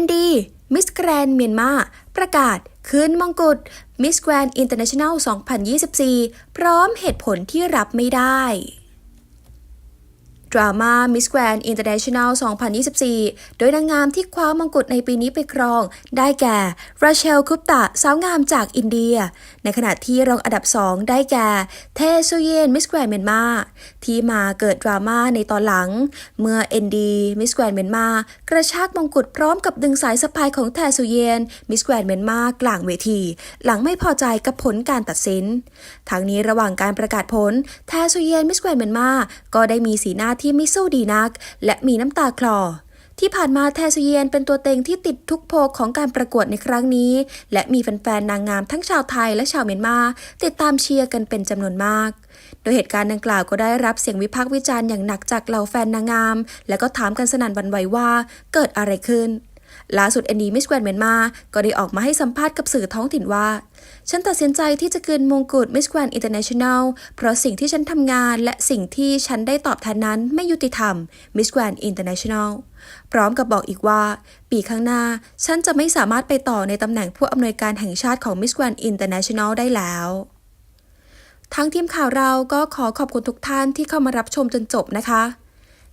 ND Miss Grand เมียนมาประกาศคืนมงกุฎ Miss Grand International 2024 พร้อมเหตุผลที่รับไม่ได้ ดราม่า Miss Grand International 2024 โดยนางงามที่คว้ามงกุฎในปีนี้ไปครอง ได้แก่ราเชลคุปตะสาวงามจากอินเดีย ในขณะที่รองอันดับ 2 ได้แก่ เทซุเยน Miss Grand เมียนมาที่มาเกิดดราม่าในตอนหลัง เมื่อ ND Miss Grand เมียนมากระชากมงกุฎพร้อมกับดึงสายสะพายของแทซุเยน Miss Grand เมียนมากลางเวที หลังไม่พอใจกับผลการตัดสินทางนี้ระหว่างการประกาศผลแทซุเยน Miss Grand เมียนมาก็ได้มีสีหน้าที่ที่ม่สู้ดีนัก และมีน้ำตาคลอที่ผ่านมาแทซูเยนเป็นตัวเต็งที่ติดทุกโพลของการประกวดในครั้งนี้ และมีแฟนๆนางงามทั้งชาวไทยและชาวเมียนมา ติดตามเชียร์กันเป็นจำนวนมาก โดยเหตุการณ์ดังกล่าวก็ได้รับเสียงวิพากษ์วิจารณ์อย่างหนักจากเหล่าแฟนนางงาม และก็ถามกันสนั่นวันไหวว่าเกิดอะไรขึ้น ล่าสุดแอนดี้มิสแกรนเมียนมา ก็ได้ออกมาให้สัมภาษณ์กับสื่อท้องถิ่นว่า ฉันตัดสินใจที่จะคืนมงกุฎมิสแกรนอินเตอร์เนชั่นแนลเพราะสิ่งที่ฉันทำงานและสิ่งที่ฉันได้ตอบแทนนั้นไม่ยุติธรรมมิสแกรนอินเตอร์เนชั่นแนลพร้อมกับบอกอีกว่า ปีข้างหน้า ฉันจะไม่สามารถไปต่อในตำแหน่งผู้อำนวยการแห่งชาติของมิสแกรนอินเตอร์เนชั่นแนลได้แล้วทางทีมข่าวเราก็ขอขอบคุณทุกท่านที่เข้ามารับชมจนจบนะคะ